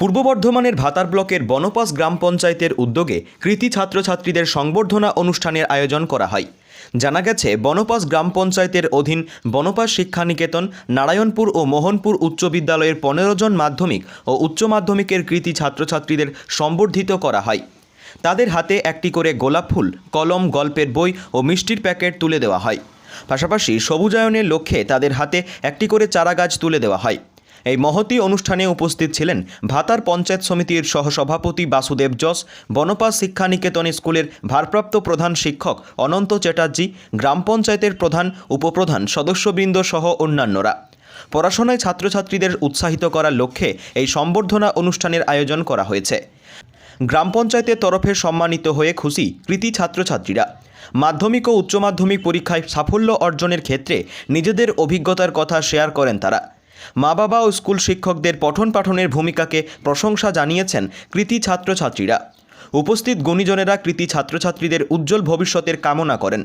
পূর্ব বর্ধমানের ভাতার ব্লকের বনপাস গ্রাম পঞ্চায়েতের উদ্যোগে কৃতি ছাত্রছাত্রীদের সংবর্ধনা অনুষ্ঠানের আয়োজন করা হয়। জানা গেছে, বনপাস গ্রাম পঞ্চায়েতের অধীন বনপাস শিক্ষানিকেতন, নারায়ণপুর ও মোহনপুর উচ্চ বিদ্যালয়ের পনেরো জন মাধ্যমিক ও উচ্চ মাধ্যমিকের কৃতি ছাত্রছাত্রীদের সম্বর্ধিত করা হয়। তাদের হাতে একটি করে গোলাপ ফুল, কলম, গল্পের বই ও মিষ্টির প্যাকেট তুলে দেওয়া হয়। পাশাপাশি সবুজায়নের লক্ষ্যে তাদের হাতে একটি করে চারাগাছ তুলে দেওয়া হয়। এই মহতি অনুষ্ঠানে উপস্থিত ছিলেন ভাতার পঞ্চায়েত সমিতির সহসভাপতি বাসুদেব যশ বনপাস শিক্ষানিকেতন স্কুলের ভারপ্রাপ্ত প্রধান শিক্ষক অনন্ত চ্যাটার্জি, গ্রাম পঞ্চায়েতের প্রধান, উপপ্রধান সদস্যবৃন্দ সহ অন্যান্যরা। পড়াশোনায় ছাত্রছাত্রীদের উৎসাহিত করার লক্ষ্যে এই সম্বর্ধনা অনুষ্ঠানের আয়োজন করা হয়েছে। গ্রাম পঞ্চায়েতের তরফে সম্মানিত হয়ে খুশি কৃতি ছাত্রছাত্রীরা। মাধ্যমিক ও উচ্চ মাধ্যমিক পরীক্ষায় সাফল্য অর্জনের ক্ষেত্রে নিজেদের অভিজ্ঞতার কথা শেয়ার করেন তারা। মা বাবা ও স্কুল শিক্ষকদের পঠন পাঠনের ভূমিকাকে প্রশংসা জানিয়েছেন কৃতি ছাত্রছাত্রীরা। উপস্থিত গুণীজনেরা কৃতি ছাত্রছাত্রীদের উজ্জ্বল ভবিষ্যতের কামনা করেন।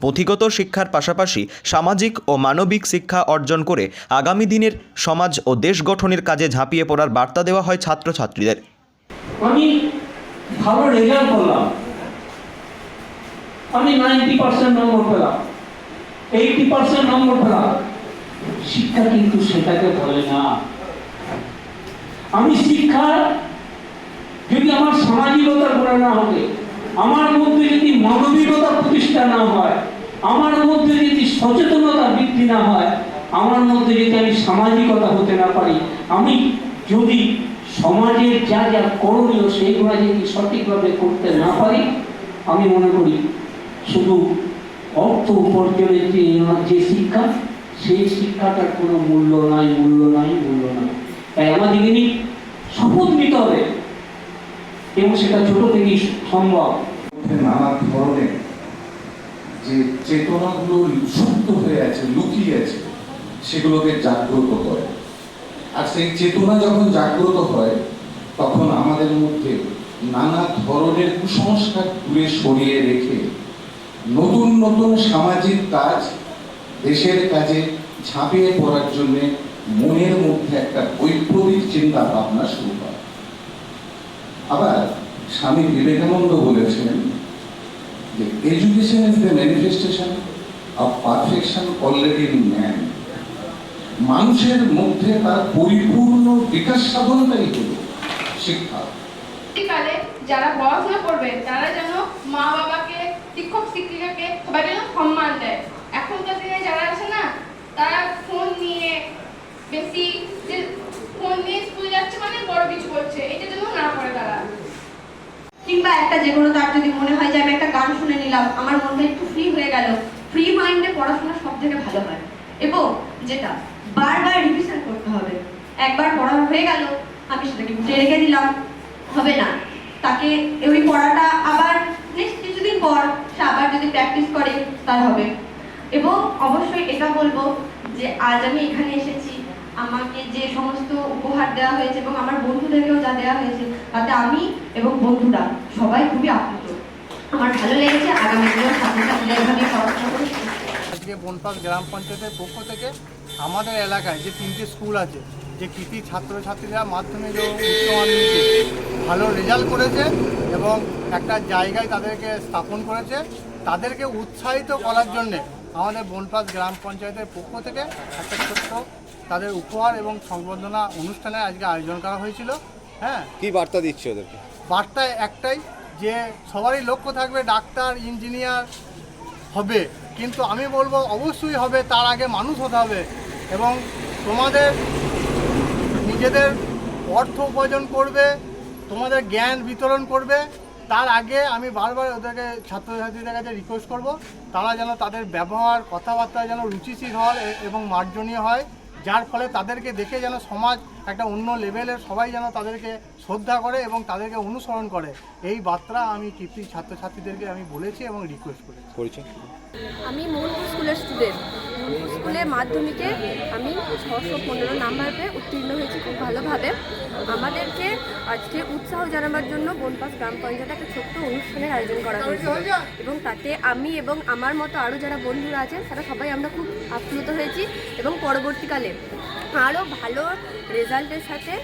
পুঁথিগত শিক্ষার পাশাপাশি সামাজিক ও মানবিক শিক্ষা অর্জন করে আগামী দিনের সমাজ ও দেশ গঠনের কাজে ঝাঁপিয়ে পড়ার বার্তা দেওয়া হয় ছাত্রছাত্রীদের। আমি ভালো রেজাল্ট করলাম। আমি নাইনটি পার্সেন্ট নম্বর পেলাম। এইটি পার্সেন্ট নম্বর পেলাম। শিক্ষা কিন্তু সেটাকে বলে না। আমি শিক্ষা যদি আমার সামাজিকতার করে না হবে, আমার মধ্যে যদি মানবিকতা প্রতিষ্ঠা না হয়, আমার মধ্যে যদি সচেতনতা বৃদ্ধি না হয়, আমার মধ্যে যদি আমি সামাজিকতা হতে না পারি, আমি যদি সমাজের যা যা করণীয় সেইগুলো যদি সঠিকভাবে করতে না পারি, আমি মনে করি শুধু অর্থ উপার্জনের যে শিক্ষা সেই শিক্ষাটার কোনো মূল্য নাই মূল্য নাই মূল্য নাই। তাই আমাদেরকে নিয়ে শপথ নিতে হবে। এবং সেটা ছোট থেকেই সম্ভব। নানা ধরনের যে চেতনাগুলো সুপ্ত হয়ে আছে, লুকিয়ে আছে, সেগুলোকে জাগ্রত করে। আর সেই চেতনা যখন জাগ্রত হয়, তখন আমাদের মধ্যে নানা ধরনের কুসংস্কার দূরে সরিয়ে রেখে নতুন নতুন সামাজিক কাজ দেশের কাজে ঝাঁপিয়ে পড়ার জন্য মনের মধ্যে একটা বৈপ্লবিক চিন্তা ভাবনা শুরু হয়। আবার স্বামী বিবেকানন্দ বলেছেন যে education is the manifestation of perfection already in man মানুষের মধ্যে তার পরিপূর্ণ বিকাশ সাধনটাই হল শিক্ষা। যারা পড়াশোনা করবে তারা যেন মা বাবাকে শিক্ষক শিক্ষিকাকে সবাই যেন সম্মান দেয়। এখনকার দিনে যারা আছে না, তারা ফোন নিয়ে বেশি যে ফোন নিয়ে স্কুলে যাচ্ছে মানে বড় কিছু করছে এটা যেন না করে তারা। কিংবা একটা যে কোনো তার যদি মনে হয় যে আমি একটা গান শুনে নিলাম, আমার মনটা একটু ফ্রি হয়ে গেল ফ্রি মাইন্ডে পড়াশোনা সব থেকে ভালো হয়। এবং যেটা বারবার রিভিশন করতে হবে, একবার পড়া হয়ে গেল, আমি সেটাকে উঠে রেখে দিলাম, হবে না। তাকে ওই পড়াটা আবার নেক্সট কিছুদিন পর সে আবার যদি প্র্যাকটিস করে, তার হবে। এবং অবশ্যই এটা বলব যে আজ আমি এখানে এসেছি। আমাকে যে সমস্ত উপহার দেওয়া হয়েছে এবং আমার বন্ধুদেরকেও যা দেওয়া হয়েছে, তাতে আমি এবং বন্ধুরা সবাই খুবই আপ্লুত। আমার ভালো লেগেছে, আগামী দিনেও পড়াশোনা বনপাস গ্রাম পঞ্চায়েতের পক্ষ থেকে আমাদের এলাকায় যে তিনটে স্কুল আছে, যে কৃতি ছাত্রছাত্রীরা মাধ্যমে ও উচ্চ মাধ্যমিকে ভালো রেজাল্ট করেছে এবং একটা জায়গায় তাদেরকে স্থাপন করেছে, তাদেরকে উৎসাহিত করার জন্যে আমাদের বনপাস গ্রাম পঞ্চায়েতের পক্ষ থেকে একটা ছোট্ট তাদের উপহার এবং সংবর্ধনা অনুষ্ঠানে আজকে আয়োজন করা হয়েছিল। হ্যাঁ। কি বার্তা দিচ্ছে ওদেরকে? বার্তা একটাই যে সবারই লক্ষ্য থাকবে ডাক্তার ইঞ্জিনিয়ার হবে। কিন্তু আমি বলব অবশ্যই হবে তার আগে মানুষ হতে হবে এবং তোমাদের নিজেদের অর্থ উপার্জন করবে তোমাদের জ্ঞান বিতরণ করবে। তার আগে আমি বারবার ওদেরকে ছাত্রছাত্রীদের কাছে রিকোয়েস্ট করব তারা যেন তাদের ব্যবহার কথাবার্তা যেন রুচিশীল হয় এবং মার্জনীয় হয় যার ফলে তাদেরকে দেখে যেন সমাজ একটা অন্য লেভেলের সবাই যেন তাদেরকে শ্রদ্ধা করে এবং তাদেরকে অনুসরণ করে। এই বার্তা আমি কৃতি ছাত্রছাত্রীদেরকে আমি বলেছি এবং রিকোয়েস্ট করেছি। আমি মূল স্কুলের স্টুডেন্ট স্কুলে মাধ্যমিকে আমি ছশো পনেরো নাম্বার পেয়ে উত্তীর্ণ হয়েছি খুব ভালোভাবে। আমাদেরকে আজকে উৎসাহ জানাবার জন্য বনপাস গ্রাম পঞ্চায়েত একটা ছোট্ট অনুষ্ঠানের আয়োজন করা হয়েছিল এবং তাতে আমি এবং আমার মতো আরও যারা বন্ধুরা আছেন তারা সবাই আমরা খুব আপ্লুত হয়েছি এবং পরবর্তীকালে আরও ভালো রেজাল্টের সাথে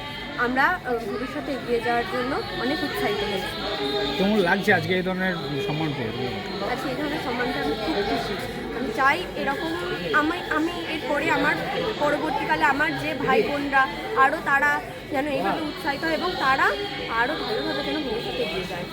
আমরা ভবিষ্যতে এগিয়ে যাওয়ার জন্য অনেক উৎসাহিত হয়েছি। কেমন লাগছে আজকে এই ধরনের সম্মান পেয়ে? আজকে এই ধরনের সম্মানটা আমি খুব খুশি। আমি চাই এরকম আমি আমি এরপরে আমার পরবর্তীকালে আমার যে ভাই বোনরা আরও তারা যেন এইভাবে উৎসাহিত হয় এবং তারা আরও ভালোভাবে যেন ভবিষ্যতে এগিয়ে যায়।